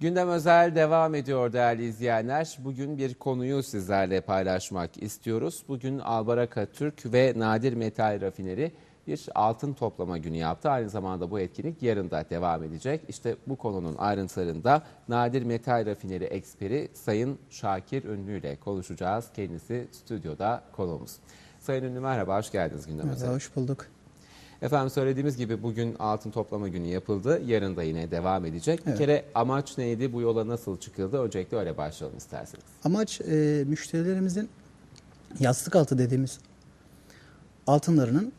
Gündem özel devam ediyor değerli izleyenler. Bugün bir konuyu sizlerle paylaşmak istiyoruz. Bugün Albaraka Türk ve Nadir Metal Rafineri bir altın toplama günü yaptı. Aynı zamanda bu etkinlik yarın da devam edecek. İşte bu konunun ayrıntılarında Nadir Metal Rafineri eksperi Sayın Şakir Ünlü ile konuşacağız. Kendisi stüdyoda konuğumuz. Sayın Ünlü merhaba, hoş geldiniz gündem özel. Merhaba, hoş bulduk. Efendim söylediğimiz gibi bugün altın toplama günü yapıldı. Yarın da yine devam edecek. Bir Evet. kere amaç neydi? Bu yola nasıl çıkıldı? Öncelikle öyle başlayalım isterseniz. Amaç e, müşterilerimizin yastık altı dediğimiz altınlarının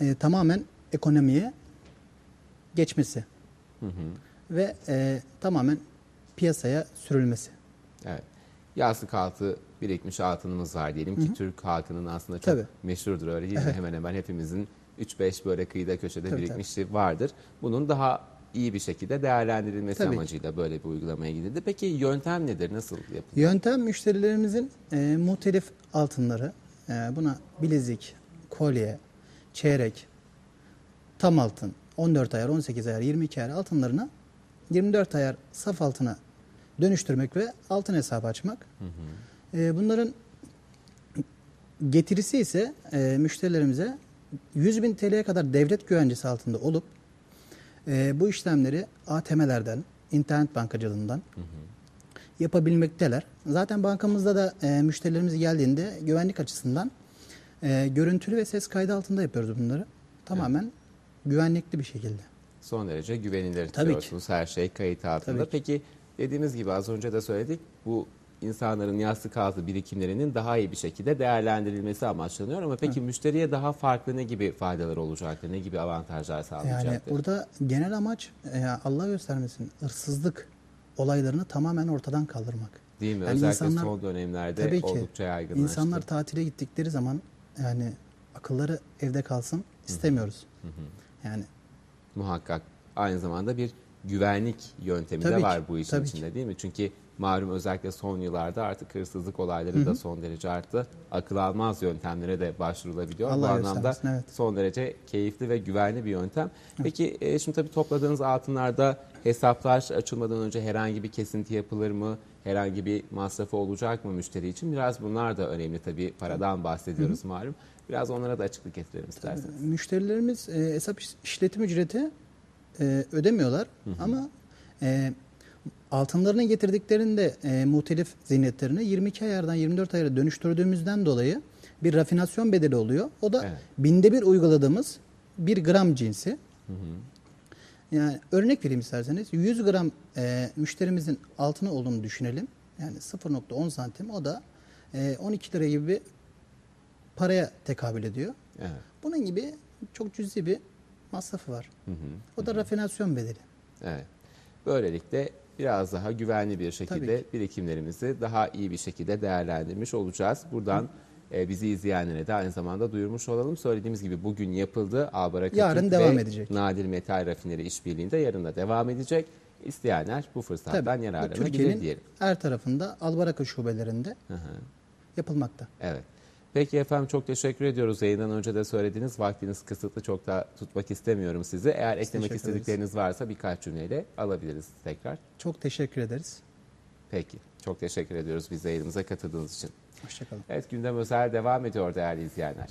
e, tamamen ekonomiye geçmesi ve e, tamamen piyasaya sürülmesi. Evet. Yastık altı birikmiş altınımız var diyelim ki Türk halkının aslında çok Tabii. meşhurdur öyle değil mi? Evet. Hemen hemen hepimizin 3-5 böyle kıyıda köşede Tabii, birikmişliği vardır. Bunun daha iyi bir şekilde değerlendirilmesi Tabii ki. amacıyla böyle bir uygulamaya gidildi. Peki yöntem nedir? Nasıl yapıldı? Yöntem müşterilerimizin e, muhtelif altınları, e, buna bilezik, kolye, çeyrek, tam altın, 14 ayar, 18 ayar, 22 ayar altınlarını 24 ayar saf altına dönüştürmek ve altın hesabı açmak. E, bunların getirisi ise e, müşterilerimize 100 bin TL'ye kadar devlet güvencesi altında olup e, bu işlemleri ATM'lerden, internet bankacılığından yapabilmekteler. Zaten bankamızda da e, müşterilerimiz geldiğinde güvenlik açısından e, görüntülü ve ses kaydı altında yapıyoruz bunları. Tamamen güvenlikli bir şekilde. Son derece güvenilir Tabii diyorsunuz. Her şey kayıt altında. Tabii ki. Peki dediğimiz gibi az önce de söyledik. Bu insanların yastık altı birikimlerinin daha iyi bir şekilde değerlendirilmesi amaçlanıyor. Ama peki müşteriye daha farklı ne gibi faydalar olacaktır? Ne gibi avantajlar sağlayacaktır? Yani burada genel amaç e, Allah göstermesin hırsızlık olaylarını tamamen ortadan kaldırmak. Değil mi? Yani Özellikle insanlar- son dönemlerde Tabii ki. oldukça yaygınlaştı. İnsanlar tatile gittikleri zaman yani akılları evde kalsın istemiyoruz. Yani Muhakkak aynı zamanda bir güvenlik yöntemi de Tabii var ki, bu işin tabii içinde değil mi? Çünkü malum özellikle son yıllarda artık hırsızlık olayları da son derece arttı. Akıl almaz yöntemlere de başvurulabiliyor. Allah bu anlamda evet. son derece keyifli ve güvenli bir yöntem. Peki e, şimdi tabii topladığınız altınlarda hesaplar açılmadan önce herhangi bir kesinti yapılır mı? Herhangi bir masrafı olacak mı müşteri için? Biraz bunlar da önemli tabii. Paradan bahsediyoruz malum. Biraz onlara da açıklık getirelim isterseniz. müşterilerimiz e, hesap iş- işletim ücreti e, ödemiyorlar ama e, altınlarını getirdiklerinde e, muhtelif ziynetlerini 22 ayardan 24 ayara dönüştürdüğümüzden dolayı bir rafinasyon bedeli oluyor. O da Evet. binde bir uyguladığımız bir gram cinsi. Yani örnek vereyim isterseniz 100 gram e, müşterimizin altını olduğunu düşünelim. Yani 0.10 santim o da e, 12 lira gibi bir paraya tekabül ediyor. Evet. Bunun gibi çok cüzi bir masrafı var. O da rafinasyon bedeli. Evet. Böylelikle biraz daha güvenli bir şekilde birikimlerimizi daha iyi bir şekilde değerlendirmiş olacağız. Buradan e, bizi izleyenlere de aynı zamanda duyurmuş olalım. Söylediğimiz gibi bugün yapıldı. Albaraka Yarın Türk devam ve edecek. Nadir Metal Rafineri işbirliğinde yarın da devam edecek. İsteyenler bu fırsattan Tabii, yararlanabilir Türkiye'nin diyelim. her tarafında Albaraka şubelerinde Hı hı. yapılmakta. Evet. Peki efendim çok teşekkür ediyoruz. Yayından önce de söylediğiniz vaktiniz kısıtlı çok da tutmak istemiyorum sizi. Eğer eklemek teşekkür ederiz. istedikleriniz varsa birkaç cümleyle alabiliriz tekrar. Çok teşekkür ederiz. Peki. Çok teşekkür ediyoruz bize yayınımıza katıldığınız için. Hoşçakalın. Evet gündem özel devam ediyor değerli izleyenler.